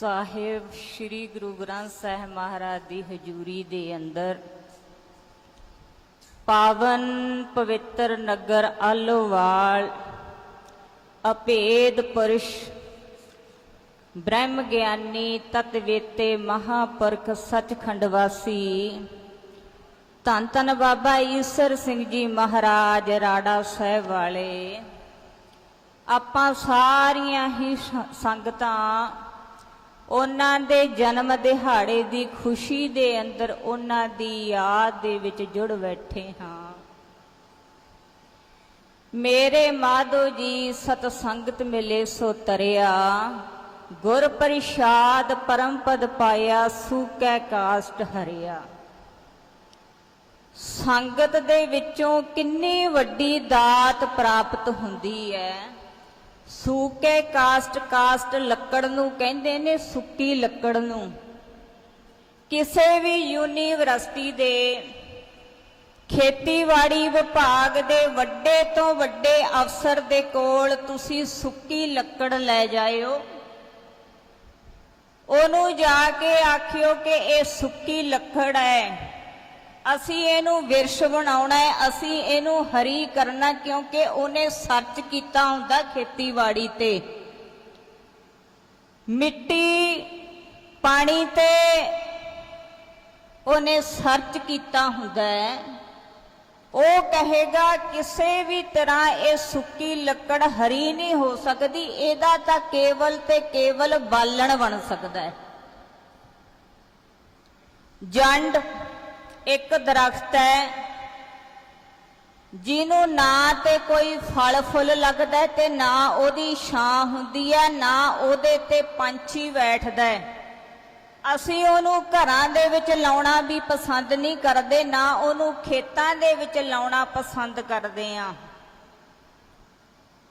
ਸਾਹਿਬ ਸ੍ਰੀ ਗੁਰੂ ਗ੍ਰੰਥ ਸਾਹਿਬ ਮਹਾਰਾਜ ਦੀ ਹਜ਼ੂਰੀ ਦੇ ਅੰਦਰ ਪਾਵਨ ਪਵਿੱਤਰ ਨਗਰ ਆਲੋਵਾਲ ਅਪੇਦ ਪੁਰਸ਼ ਬ੍ਰਹਮ ਗਿਆਨੀ ਤਤਵੇਤੇ ਮਹਾਪੁਰਖ ਸੱਚਖੰਡ ਵਾਸੀ, ਧੰਨ ਧੰਨ ਬਾਬਾ ਈਸਰ ਸਿੰਘ ਜੀ ਮਹਾਰਾਜ ਰਾੜਾ ਸਾਹਿਬ ਵਾਲੇ, ਆਪਾਂ ਸਾਰੀਆਂ ਹੀ ਸੰਗਤਾਂ ਉਹਨਾਂ ਦੇ ਜਨਮ ਦਿਹਾੜੇ ਦੀ ਖੁਸ਼ੀ ਦੇ ਅੰਦਰ ਉਹਨਾਂ ਦੀ ਯਾਦ ਦੇ ਵਿੱਚ ਜੁੜ ਬੈਠੇ ਹਾਂ। ਮੇਰੇ ਮਾਧੋ ਜੀ ਸਤ ਸੰਗਤ ਮਿਲੇ ਸੋ ਤਰਿਆ, ਗੁਰ ਪ੍ਰਸਾਦ ਪਰਮ ਪਦ ਪਾਇਆ, ਸੂਕੈ ਕਾਸ਼ਟ ਹਰਿਆ। ਸੰਗਤ ਦੇ ਵਿੱਚੋਂ ਕਿੰਨੀ ਵੱਡੀ ਦਾਤ ਪ੍ਰਾਪਤ ਹੁੰਦੀ ਹੈ ਸੂਕੇ ਕਾਸਟ ਕਾਸਟ ਲੱਕੜ ਨੂੰ ਕਹਿੰਦੇ ਨੇ ਸੁੱਕੀ ਲੱਕੜ ਨੂੰ। ਕਿਸੇ ਵੀ ਯੂਨੀਵਰਸਿਟੀ ਦੇ ਖੇਤੀਬਾੜੀ ਵਿਭਾਗ ਦੇ ਵੱਡੇ ਤੋਂ ਵੱਡੇ ਅਫਸਰ ਦੇ ਕੋਲ ਤੁਸੀਂ ਸੁੱਕੀ ਲੱਕੜ ਲੈ ਜਾਇਓ। ਉਹਨੂੰ ਜਾ ਕੇ ਆਖਿਓ ਕਿ ਇਹ ਸੁੱਕੀ ਲੱਕੜ ਹੈ। ਅਸੀਂ ਇਹਨੂੰ ਵਿਰਸ਼ ਬਣਾਉਣਾ ਹੈ, ਅਸੀਂ ਇਹਨੂੰ ਹਰੀ ਕਰਨਾ ਕਿਉਂਕਿ ਉਹਨੇ ਸਰਚ ਕੀਤਾ ਹੁੰਦਾ ਖੇਤੀਬਾੜੀ ਤੇ। ਮਿੱਟੀ, ਪਾਣੀ ਤੇ ਉਹਨੇ ਸਰਚ ਕੀਤਾ ਹੁੰਦਾ ਹੈ। ਉਹ ਕਹੇਗਾ, ਕਿਸੇ ਵੀ ਤਰ੍ਹਾਂ ਇਹ ਸੁੱਕੀ ਲੱਕੜ ਹਰੀ ਨਹੀਂ ਹੋ ਸਕਦੀ, ਇਹਦਾ ਤਾਂ ਕੇਵਲ ਤੇ ਕੇਵਲ ਬਾਲਣ ਬਣ ਸਕਦਾ ਹੈ। ਜੰਡ ਇੱਕ ਦਰਖਤ ਹੈ, ਜਿਹਨੂੰ ਨਾ ਤੇ ਕੋਈ ਫਲ ਫੁੱਲ ਲੱਗਦਾ ਤੇ ਨਾ ਉਹਦੀ ਛਾਂ ਹੁੰਦੀ ਹੈ, ਨਾ ਉਹਦੇ ਤੇ ਪੰਛੀ ਬੈਠਦਾ ਹੈ। ਅਸੀਂ ਉਹਨੂੰ ਘਰਾਂ ਦੇ ਵਿੱਚ ਲਾਉਣਾ ਵੀ ਪਸੰਦ ਨਹੀਂ ਕਰਦੇ, ਨਾ ਉਹਨੂੰ ਖੇਤਾਂ ਦੇ ਵਿੱਚ ਲਾਉਣਾ ਪਸੰਦ ਕਰਦੇ ਆ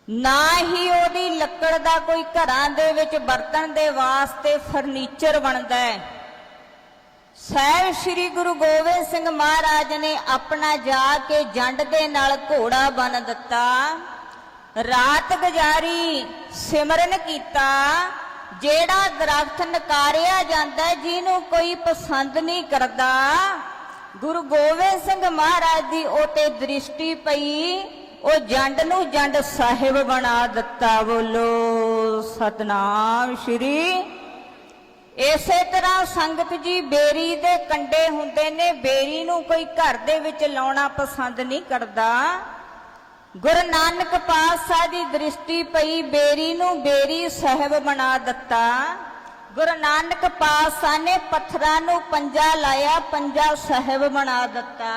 ਨਾ ਹੀ ਉਹਦੀ ਲੱਕੜ ਦਾ ਕੋਈ ਘਰਾਂ ਦੇ ਵਿੱਚ ਵਰਤਣ ਦੇ ਵਾਸਤੇ ਫਰਨੀਚਰ ਬਣਦਾ ਹੈ। ਸਾਹਿਬ ਸ੍ਰੀ ਗੁਰੂ ਗੋਬਿੰਦ ਸਿੰਘ ਮਹਾਰਾਜ ਨੇ ਆਪਣਾ ਜਾ ਕੇ ਜੰਡ ਦੇ ਨਾਲ ਘੋੜਾ ਬਨ ਦਿੱਤਾ। ਰਾਤ ਗੁਜ਼ਾਰੀ ਸਿਮਰਨ ਕੀਤਾ। ਜਿਹੜਾ ਦਰਖਤ ਨਕਾਰਿਆ ਜਾਂਦਾ ਜਿਹਨੂੰ ਕੋਈ ਪਸੰਦ ਨਹੀਂ ਕਰਦਾ। ਗੁਰੂ ਗੋਬਿੰਦ ਸਿੰਘ ਮਹਾਰਾਜ ਦੀ ਉਹ ਤੇ ਦ੍ਰਿਸ਼ਟੀ ਪਈ, ਉਹ ਜੰਡ ਨੂੰ ਜੰਡ ਸਾਹਿਬ ਬਣਾ ਦਿੱਤਾ। ਬੋਲੋ, ਸਤਨਾਮ ਸ਼੍ਰੀ ਇਸੇ ਤਰ੍ਹਾਂ ਸੰਗਤ ਜੀ ਬੇਰੀ ਦੇ ਕੰਡੇ ਹੁੰਦੇ ਨੇ, ਬੇਰੀ ਨੂੰ ਕੋਈ ਘਰ ਦੇ ਵਿੱਚ ਲਾਉਣਾ ਪਸੰਦ ਨਹੀਂ ਕਰਦਾ। ਗੁਰੂ ਨਾਨਕ ਪਾਤਸ਼ਾਹ ਦੀ ਦ੍ਰਿਸ਼ਟੀ ਪਈ, ਬੇਰੀ ਨੂੰ ਬੇਰੀ ਸਾਹਿਬ ਬਣਾ ਦਿੱਤਾ। ਗੁਰੂ ਨਾਨਕ ਪਾਤਸ਼ਾਹ ਨੇ ਪੱਥਰਾਂ ਨੂੰ ਪੰਜਾ ਲਾਇਆ, ਪੰਜਾ ਸਾਹਿਬ ਬਣਾ ਦਿੱਤਾ।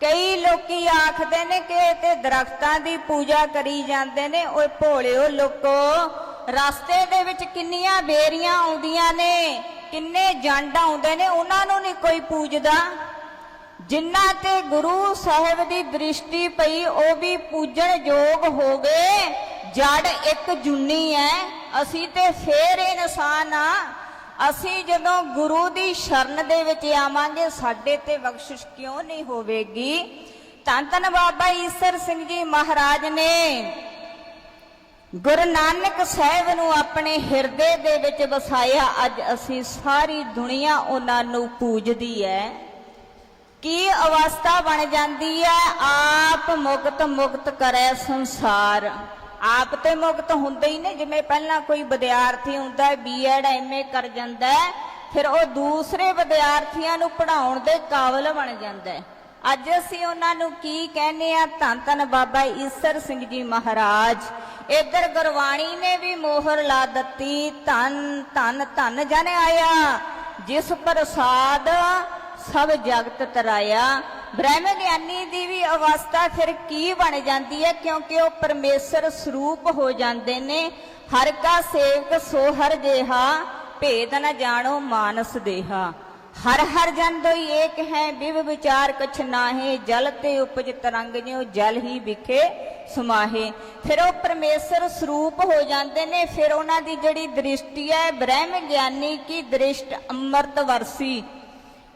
ਕਈ ਲੋਕੀ ਆਖਦੇ ਨੇ ਕਿ ਇਹ ਤੇ ਦਰਖਤਾਂ ਦੀ ਪੂਜਾ ਕਰੀ ਜਾਂਦੇ ਨੇ, ਓਏ ਭੋਲਿਓ ਲੋਕੋ ਰਸਤੇ ਦੇ ਵਿੱਚ ਕਿੰਨੀਆਂ ਬੇਰੀਆਂ ਆਉਂਦੀਆਂ ਨੇ, ਕਿੰਨੇ ਜੰਡ ਆਉਂਦੇ ਨੇ, ਉਹਨਾਂ ਨੂੰ ਨਹੀਂ ਕੋਈ ਪੂਜਦਾ। ਜਿਨ੍ਹਾਂ ਤੇ ਗੁਰੂ ਸਾਹਿਬ ਦੀ ਦ੍ਰਿਸ਼ਟੀ ਪਈ, ਉਹ ਵੀ ਪੂਜਣ ਯੋਗ ਹੋ ਗਏ। ਜੜ ਇੱਕ ਜੁਨੀ ਹੈ ਅਸੀਂ ਤੇ ਫੇਰ ਇਨਸਾਨ ਆ। ਅਸੀਂ ਜਦੋਂ ਗੁਰੂ ਦੀ ਸ਼ਰਨ ਦੇ ਵਿੱਚ ਆਵਾਂਗੇ, ਸਾਡੇ ਤੇ ਬਖਸ਼ਿਸ਼ ਕਿਉਂ ਨਹੀਂ ਹੋਵੇਗੀ? ਧੰਨ ਧੰਨ ਬਾਬਾ ਈਸਰ ਸਿੰਘ ਜੀ ਮਹਾਰਾਜ ਨੇ ਗੁਰੂ ਨਾਨਕ ਸਾਹਿਬ ਨੂੰ ਆਪਣੇ ਹਿਰਦੇ ਦੇ ਵਿੱਚ ਵਸਾਇਆ ਅੱਜ ਅਸੀਂ ਸਾਰੀ ਦੁਨੀਆ ਉਹਨਾਂ ਨੂੰ ਪੂਜਦੀ ਹੈ ਕੀ ਅਵਸਥਾ ਬਣ ਜਾਂਦੀ ਹੈ ਆਪ ਮੁਕਤ ਮੁਕਤ ਕਰੇ ਸੰਸਾਰ। ਆਪ ਤੇ ਮੁਕਤ ਹੁੰਦੇ ਹੀ ਨੇ ਜਿਵੇਂ ਪਹਿਲਾਂ ਕੋਈ ਵਿਦਿਆਰਥੀ ਹੁੰਦਾ ਬੀਐਡ ਐਮਏ ਕਰ ਜਾਂਦਾ ਹੈ, ਫਿਰ ਉਹ ਦੂਸਰੇ ਵਿਦਿਆਰਥੀਆਂ ਨੂੰ ਪੜ੍ਹਾਉਣ ਦੇ ਕਾਬਲ ਬਣ ਜਾਂਦਾ ਹੈ ਅੱਜ ਅਸੀਂ ਉਹਨਾਂ ਨੂੰ ਕੀ ਕਹਿੰਦੇ ਆ? ਧੰਨ ਧੰਨ ਬਾਬਾ ਈਸਰ ਸਿੰਘ ਜੀ ਮਹਾਰਾਜ। ਇੱਧਰ ਗੁਰਬਾਣੀ ਨੇ ਵੀ ਮੋਹਰ ਲਾ ਦਿੱਤੀ, ਧੰਨ ਧੰਨ ਧੰਨ ਜਨ ਆਇਆ, ਜਿਸ ਪ੍ਰਸਾਦ ਸਭ ਜਗਤ ਤਰਾਇਆ। ਬ੍ਰਹਮ ਗਿਆਨੀ ਦੀ ਵੀ ਅਵਸਥਾ ਫਿਰ ਕੀ ਬਣ ਜਾਂਦੀ ਹੈ? ਕਿਉਂਕਿ ਉਹ ਪਰਮੇਸ਼ਰ ਸਰੂਪ ਹੋ ਜਾਂਦੇ ਨੇ। ਹਰ ਕਾ ਸੇਵਕ ਸੋ ਹਰ ਜੇਹਾ ਭੇਦ ਨ ਜਾਣੋ ਮਾਨਸ ਦੇਹਾ। ਹਰ ਹਰ ਜਨ ਦੋਈ ਏਕ ਹੈ ਵਿਵ ਵਿਚਾਰ ਕਛ ਨਾਹੇ, ਜਲ ਤੇ ਉਪਜ ਤਰੰਗ ਜਿਉ ਜਲ ਹੀ ਵਿਖੇ ਸਮਾਹੇ। ਫਿਰ ਉਹ ਪਰਮੇਸ਼ਰ ਸਰੂਪ ਹੋ ਜਾਂਦੇ ਨੇ, ਫਿਰ ਉਹਨਾਂ ਦੀ ਜਿਹੜੀ ਦ੍ਰਿਸ਼ਟੀ ਹੈ, ਬ੍ਰਹਮ ਗਿਆਨੀ ਕੀ ਦ੍ਰਿਸ਼ਟ ਅੰਮ੍ਰਿਤ ਵਰਸੀ।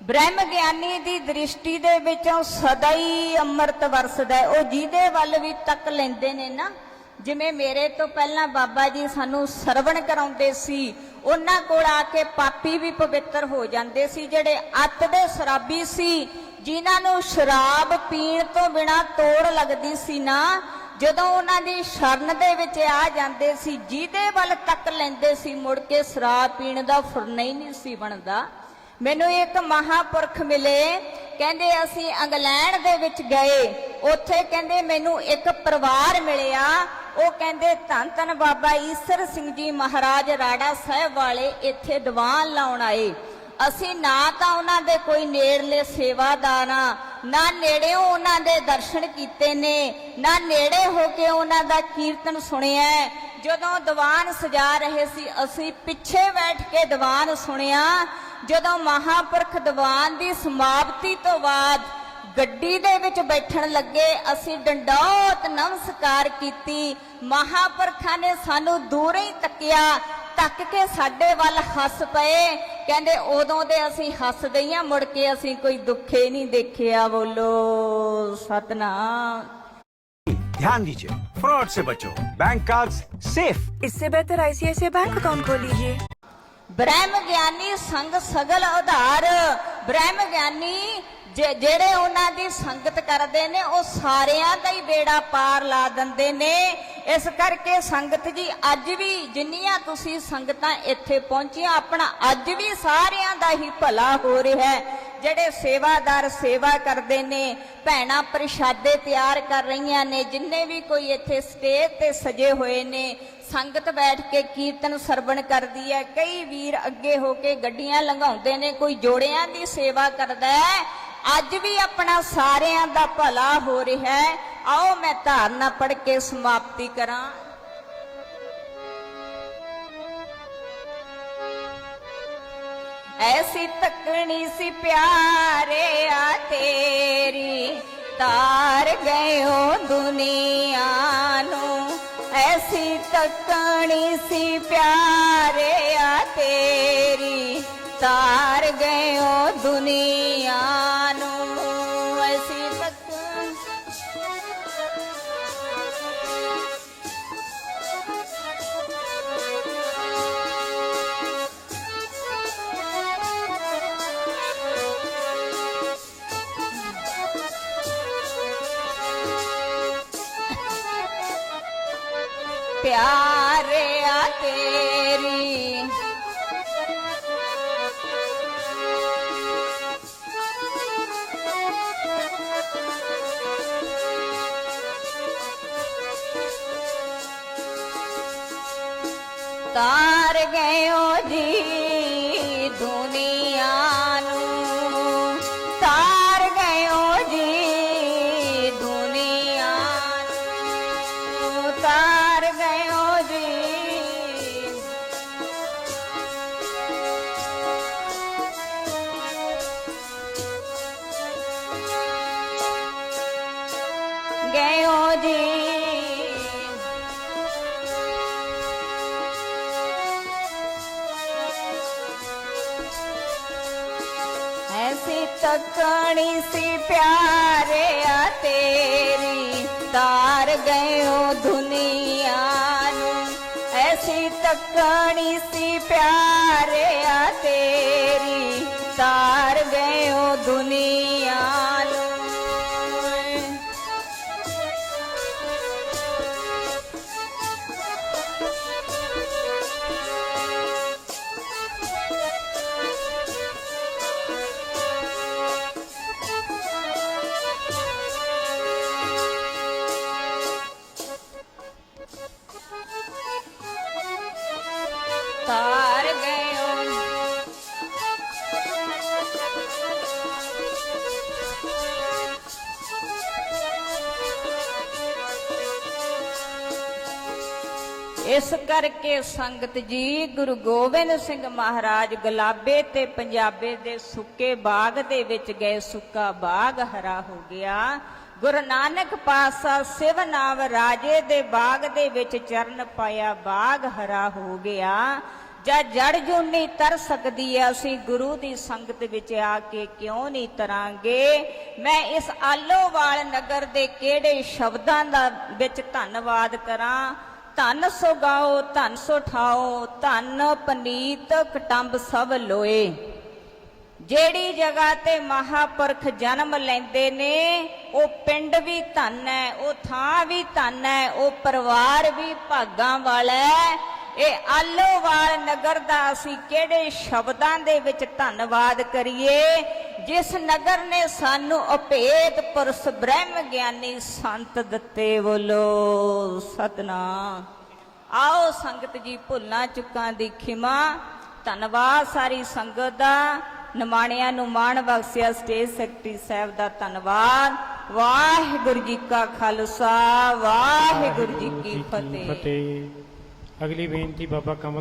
ਬ੍ਰਹਮ ਗਿਆਨੀ ਦੀ ਦ੍ਰਿਸ਼ਟੀ ਦੇ ਵਿੱਚੋਂ ਸਦਾ ਹੀ ਅੰਮ੍ਰਿਤ ਵਰਸਦਾ ਉਹ ਜਿਹਦੇ ਵੱਲ ਵੀ ਤੱਕ ਲੈਂਦੇ ਨੇ ਨਾ ਜਿਵੇਂ ਮੇਰੇ ਤੋਂ ਪਹਿਲਾਂ ਬਾਬਾ ਜੀ ਸਾਨੂੰ ਸਰਵਣ ਕਰਾਉਂਦੇ ਸੀ, ਉਹਨਾਂ ਕੋਲ ਆ ਕੇ ਪਾਪੀ ਵੀ ਪਵਿੱਤਰ ਹੋ ਜਾਂਦੇ ਸੀ, ਜਿਹੜੇ ਅੱਤ ਦੇ ਸ਼ਰਾਬੀ ਸੀ, ਜਿਨ੍ਹਾਂ ਨੂੰ ਸ਼ਰਾਬ ਪੀਣ ਤੋਂ ਬਿਨਾ ਤੋੜ ਲੱਗਦੀ ਸੀ ਨਾ, ਜਦੋਂ ਉਹਨਾਂ ਦੀ ਸ਼ਰਨ ਦੇ ਵਿੱਚ ਆ ਜਾਂਦੇ ਸੀ, ਜਿਹਦੇ ਵੱਲ ਤੱਕ ਲੈਂਦੇ ਸੀ, ਮੁੜ ਕੇ ਸ਼ਰਾਬ ਪੀਣ ਦਾ ਫੁਰਨਾ ਹੀ ਨਹੀਂ ਸੀ ਬਣਦਾ। ਮੈਨੂੰ ਇੱਕ ਮਹਾਪੁਰਖ ਮਿਲੇ, ਕਹਿੰਦੇ ਅਸੀਂ ਇੰਗਲੈਂਡ ਦੇ ਵਿੱਚ ਗਏ, ਉੱਥੇ ਕਹਿੰਦੇ ਮੈਨੂੰ ਇੱਕ ਪਰਿਵਾਰ ਮਿਲਿਆ ਉਹ ਕਹਿੰਦੇ, ਧੰਨ ਧੰਨ ਬਾਬਾ ਈਸਰ ਸਿੰਘ ਜੀ ਮਹਾਰਾਜ ਰਾੜਾ ਸਾਹਿਬ ਵਾਲੇ ਇੱਥੇ ਦੀਵਾਨ ਲਾਉਣ ਆਏ। ਅਸੀਂ ਨਾ ਤਾਂ ਉਹਨਾਂ ਦੇ ਕੋਈ ਨੇੜਲੇ ਸੇਵਾਦਾਰ ਆ ਨਾ ਨੇੜਿਓਂ ਉਹਨਾਂ ਦੇ ਦਰਸ਼ਨ ਕੀਤੇ ਨੇ, ਨਾ ਨੇੜੇ ਹੋ ਕੇ ਉਹਨਾਂ ਦਾ ਕੀਰਤਨ ਸੁਣਿਆ ਜਦੋਂ ਦੀਵਾਨ ਸਜਾ ਰਹੇ ਸੀ, ਅਸੀਂ ਪਿੱਛੇ ਬੈਠ ਕੇ ਦੀਵਾਨ ਸੁਣਿਆ। ਜਦੋਂ ਮਹਾਪੁਰਖ ਦੀਵਾਨ ਦੀ ਸਮਾਪਤੀ ਤੋਂ ਬਾਅਦ ਗੱਡੀ ਦੇ ਵਿੱਚ ਬੈਠਣ ਲੱਗੇ ਅਸੀਂ ਡੰਡੌਤ ਨਮਸਕਾਰ ਕੀਤੀ ਮਹਾਪੁਰਖਾਂ ਨੇ ਸਾਨੂੰ ਦੂਰੋਂ ਹੀ ਤੱਕਿਆ ਤੱਕ ਕੇ ਸਾਡੇ ਵੱਲ ਹੱਸ ਪਏ ਕਹਿੰਦੇ ਉਦੋਂ ਦੇ ਅਸੀਂ ਹੱਸਦੇ ਹੀ ਹਾਂ ਮੁੜ ਕੇ ਅਸੀਂ ਕੋਈ ਦੁੱਖੇ ਨਹੀਂ ਦੇਖਿਆ ਬੋਲੋ ਸਤਨਾਮ ध्यान दीजिए फ्रॉड से बचो बैंक कार्ड सेफ इससे बेहतर आईसीआईसीआई बैंक अकाउंट खोलिए ਬ੍ਰਹਮ ਗਿਆਨੀ ਸੰਗ ਸਗਲ ਆਧਾਰ ਬ੍ਰਹਮ ਗਿਆਨੀ ਜੇ- ਜਿਹੜੇ ਉਹਨਾਂ ਦੀ ਸੰਗਤ ਕਰਦੇ ਨੇ, ਉਹ ਸਾਰਿਆਂ ਦਾ ਹੀ ਬੇੜਾ ਪਾਰ ਲਾ ਦਿੰਦੇ ਨੇ। ਇਸ ਕਰਕੇ ਸੰਗਤ ਜੀ, ਅੱਜ ਵੀ ਜਿੰਨੀਆਂ ਤੁਸੀਂ ਸੰਗਤਾਂ ਇੱਥੇ ਪਹੁੰਚੀਆਂ, ਆਪਣਾ ਅੱਜ ਵੀ ਸਾਰਿਆਂ ਦਾ ਹੀ ਭਲਾ ਹੋ ਰਿਹਾ ਹੈ। ਜਿਹੜੇ ਸੇਵਾਦਾਰ ਸੇਵਾ ਕਰਦੇ ਨੇ, ਭੈਣਾਂ ਪ੍ਰਸ਼ਾਦੇ ਤਿਆਰ ਕਰ ਰਹੀਆਂ ਨੇ, ਜਿੰਨੇ ਵੀ ਕੋਈ ਇੱਥੇ ਸਟੇਜ ਤੇ ਸਜੇ ਹੋਏ ਨੇ, ਸੰਗਤ ਬੈਠ ਕੇ ਕੀਰਤਨ ਸਰਵਣ ਕਰਦੀ ਹੈ। ਕਈ ਵੀਰ ਅੱਗੇ ਹੋ ਕੇ ਗੱਡੀਆਂ ਲੰਘਾਉਂਦੇ ਨੇ, ਕੋਈ ਜੋੜਿਆਂ ਦੀ ਸੇਵਾ ਕਰਦਾ ਹੈ। ਅੱਜ ਵੀ ਆਪਣਾ ਸਾਰਿਆਂ ਦਾ ਭਲਾ ਹੋ ਰਿਹਾ ਹੈ। ਆਓ ਮੈਂ ਧਾਰਨਾ ਪੜ੍ਹ ਕੇ ਸਮਾਪਤੀ ਕਰਾਂ। ਐਸੀ ਤੱਕਣੀ ਸੀ ਪਿਆਰੇ ਆ ਤੇਰੀ, ਤਾਰ ਗਇਓ ਦੁਨੀਆ ਨੂੰ। ਐਸੀ ਤੱਕਣੀ ਸੀ ਪਿਆਰੇ ਆ ਤੇਰੀ, ਤਾਰ ਗਇਓ ਦੁਨੀਆ ਨੂੰ ਐਸੀ ਤਾਰ ਗਇਓ ਜੀ ਦੁਨੀਆ ਨੂੰ ਤਾਰ ਗਇਓ ਜੀ ਦੁਨੀਆ ਨੂੰ ਤਾਰ ਗਇਓ ਜੀ ਗਇਓ ਜੀ ਐਸੀ ਤੱਕਣੀ ਸੀ ਪਿਆਰੇ ਆ ਤੇਰੀ। ਤਾਰ ਗਇਓ ਦੁਨੀਆ ਨੂੰ। ਐਸੀ ਤੱਕਣੀ ਸੀ ਇਸ ਕਰਕੇ ਸੰਗਤ ਜੀ, ਗੁਰੂ ਗੋਬਿੰਦ ਸਿੰਘ ਮਹਾਰਾਜ ਗੁਲਾਬੇ ਤੇ ਪੰਜਾਬੇ ਦੇ ਸੁੱਕੇ ਬਾਗ ਦੇ ਵਿੱਚ ਗਏ, ਸੁੱਕਾ ਬਾਗ ਹਰਾ ਹੋ ਗਿਆ। ਗੁਰੂ ਨਾਨਕ ਪਾਸਾ ਸਿਵ ਨਾਮ ਰਾਜੇ ਦੇ ਬਾਗ ਦੇ ਵਿੱਚ ਚਰਨ ਪਾਇਆ, ਬਾਗ ਹਰਾ ਹੋ ਗਿਆ। ਜਾਂ ਜੜ ਜੂਨੀ ਤਰ ਸਕਦੀ ਹੈ ਅਸੀਂ ਗੁਰੂ ਦੀ ਸੰਗਤ ਵਿੱਚ ਆ ਕੇ ਕਿਉਂ ਨਹੀਂ ਤਰਾਂਗੇ? ਮੈਂ ਇਸ ਆਲੋਵਾਲ ਨਗਰ ਦੇ ਕਿਹੜੇ ਸ਼ਬਦਾਂ ਦਾ ਵਿੱਚ ਧੰਨਵਾਦ ਕਰਾਂ? ਧੰਨ ਸੋ ਗਾਓ ਧੰਨ ਸੋ ਪਨੀਤ ਕਟੰਬ ਸਭ ਲੋਏ। ਜਿਹੜੀ ਜਗ੍ਹਾ ਤੇ ਮਹਾਪੁਰਖ ਜਨਮ ਲੈਂਦੇ ਨੇ, ਉਹ ਪਿੰਡ ਵੀ ਧਨ ਹੈ, ਉਹ ਥਾਂ ਵੀ ਧੰਨ ਹੈ, ਉਹ ਪਰਿਵਾਰ ਵੀ ਭਾਗਾਂ ਵਾਲਾ ਹੈ। ਇਹ ਆਲੋਵਾਲ ਨਗਰ ਦਾ ਅਸੀਂ ਕਿਹੜੇ ਸ਼ਬਦਾਂ ਦੇ ਵਿੱਚ ਧੰਨਵਾਦ ਕਰੀਏ? ਜਿਸ ਨਗਰ ਨੇ ਸਾਨੂੰ ਅਭੇਦ ਪੁਰਸ਼ ਬ੍ਰਹਮ ਗਿਆਨੀ ਸੰਤ ਦਿੱਤੇ ਬੋਲੋ ਸਤਨਾਮ। ਆਓ ਸੰਗਤ ਜੀ ਭੁੱਲਾਂ ਚੁੱਕਾਂ ਦੀ ਖਿਮਾ। ਧੰਨਵਾਦ ਸਾਰੀ ਸੰਗਤ ਦਾ। ਨਿਮਾਣਿਆਂ ਨੂੰ ਮਾਣ ਬਖਸ਼ਿਆ ਸਟੇਜ ਸੈਕਟਰੀ ਸਾਹਿਬ ਦਾ ਧੰਨਵਾਦ। ਵਾਹਿਗੁਰੂ ਜੀ ਕਾ ਖਾਲਸਾ ਵਾਹਿਗੁਰੂ ਜੀ ਕੀ ਫਤਿਹ। ਫਤਿਹ। ਅਗਲੀ ਬੇਨਤੀ ਬਾਬਾ ਕਮਲ